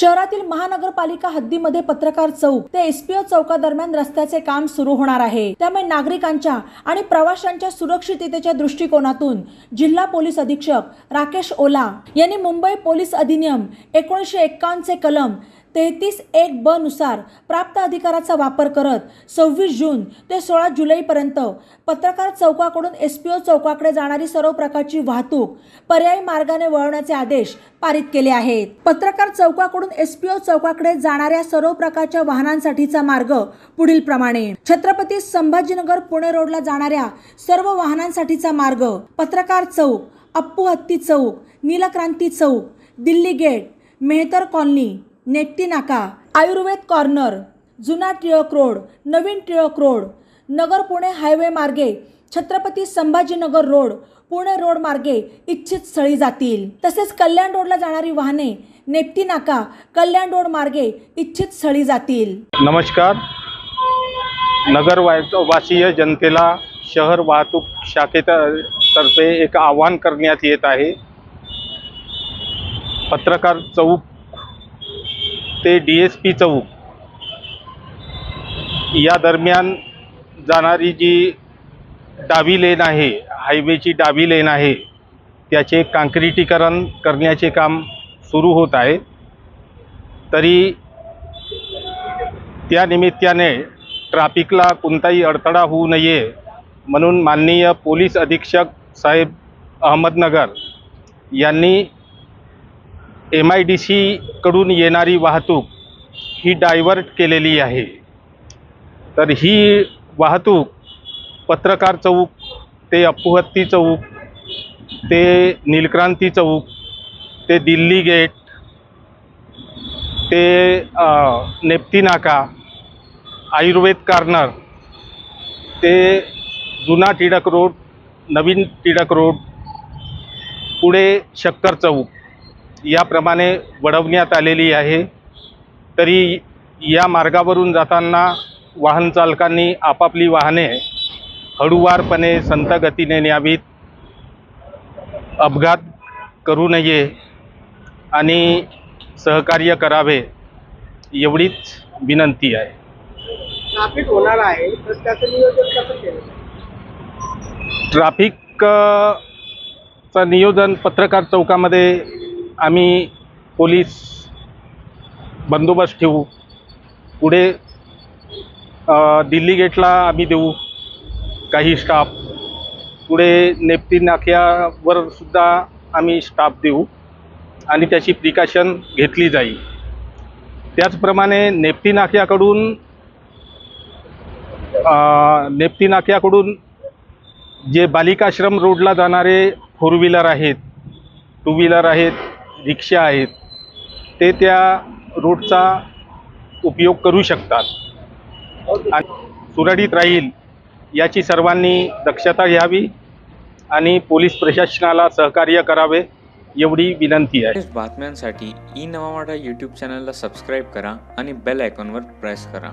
शहरातील महानगरपालिका हद्दीमध्ये पत्रकार चौक ते एसपीओ चौकादरम्यान रस्त्याचे काम सुरू होणार आहे. त्यामुळे नागरिकांच्या आणि प्रवाशांच्या सुरक्षिततेच्या दृष्टिकोनातून जिल्हा पोलीस अधीक्षक राकेश ओला यांनी मुंबई पोलीस अधिनियम एकोणीसशे एक्कावन्नचे कलम तेहतीस एक ब नुसार प्राप्त अधिकाराचा वापर करत सव्वीस जून ते सोळा जुलैपर्यंत पत्रकार चौकाकडून एस पी ओ चौकाकडे जाणारी सर्व प्रकारची वाहतूक पर्यायी मार्गाने वळवण्याचे आदेश पारित केले आहेत. पत्रकार चौकाकडून एस पी ओ चौकाकडे जाणाऱ्या सर्व प्रकारच्या वाहनांसाठीचा मार्ग पुढील प्रमाणे. छत्रपती संभाजीनगर पुणे रोडला जाणाऱ्या सर्व वाहनांसाठीचा मार्ग पत्रकार चौक अप्पू हत्ती चौक नीलक्रांती चौक दिल्ली गेट मेहतर कॉलनी नेट्टी नाका आयुर्वेद कॉर्नर जुना टिळक रोड नवीन टिळक रोड नगर पुणे हायवे मार्गे छत्रपती संभाजीनगर रोड पुणे रोड मार्गे इच्छित स्थळी जातील. तसेच कल्याण रोडला जाणारी वाहने नेप्टी नाका कल्याण रोड मार्गे इच्छित स्थळी जातील. नमस्कार. नगर वासीय जनतेला शहर वाहतूक शाखेतर्फे एक आवाहन करण्यात येत आहे. पत्रकार चौक ते डी एस पी चौक या दरम्यान जाणारी जी डावी लेन आहे हायवेची डावी लेन आहे त्याचे काँक्रिटीकरण करण्याचे काम सुरू होत आहे. तरी त्या निमित्ताने ट्रॅफिकला कोणताही अडथळा होऊ नये म्हणून माननीय पोलीस अधीक्षक साहेब अहमदनगर यांनी एम आय डी सीकडून येणारी वाहतूक ही डायव्हर्ट केलेली आहे. तर ही वाहतूक पत्रकार चौक ते अपुहत्ती चौक ते नीलक्रांती चौक ते दिल्ली गेट ते नेप्ती नाका आयुर्वेद कार्नर ते जुना टिळक रोड नवीन टिळक रोड पुढे शक्कर चौक. याप्रमाणे वळवण्यात आलेली आहे. तरी या मार्गावरून जाताना वाहन चालकांनी आपापली वाहने हळूवारपणे संत गतीने न्यावीत. अपघात करू नये आणि सहकार्य करावे एवढीच विनंती आहे. ट्रॅफिक होणार आहे नियोजन पत्रकार चौकामध्ये आम्ही पोलीस बंदोबस्त ठेवू. पुढे दिल्ली गेटला आम्ही देऊ काही स्टाफ पुढे नेप्ती नाक्यावर सुद्धा आम्ही स्टाफ देऊ आणि त्याची प्रिकॉशन घेतली जाईल. त्याचप्रमाणे नेप्ती नाक्याकडून नेप्ती नाक्याकडून जे बालिकाश्रम रोडला जाणारे फोर व्हीलर आहेत टू व्हीलर आहेत रिक्षा आहेत ते त्या रोडचा उपयोग करू शकतात. आणि सुरळीत राहील याची सर्वांनी दक्षता घ्यावी आणि पोलीस प्रशासनाला सहकार्य करावे एवढी विनंती आहे. बातम्यांसाठी ई नवा यूट्यूब चॅनलला सबस्क्राईब करा आणि बेल आयकॉनवर प्रेस करा.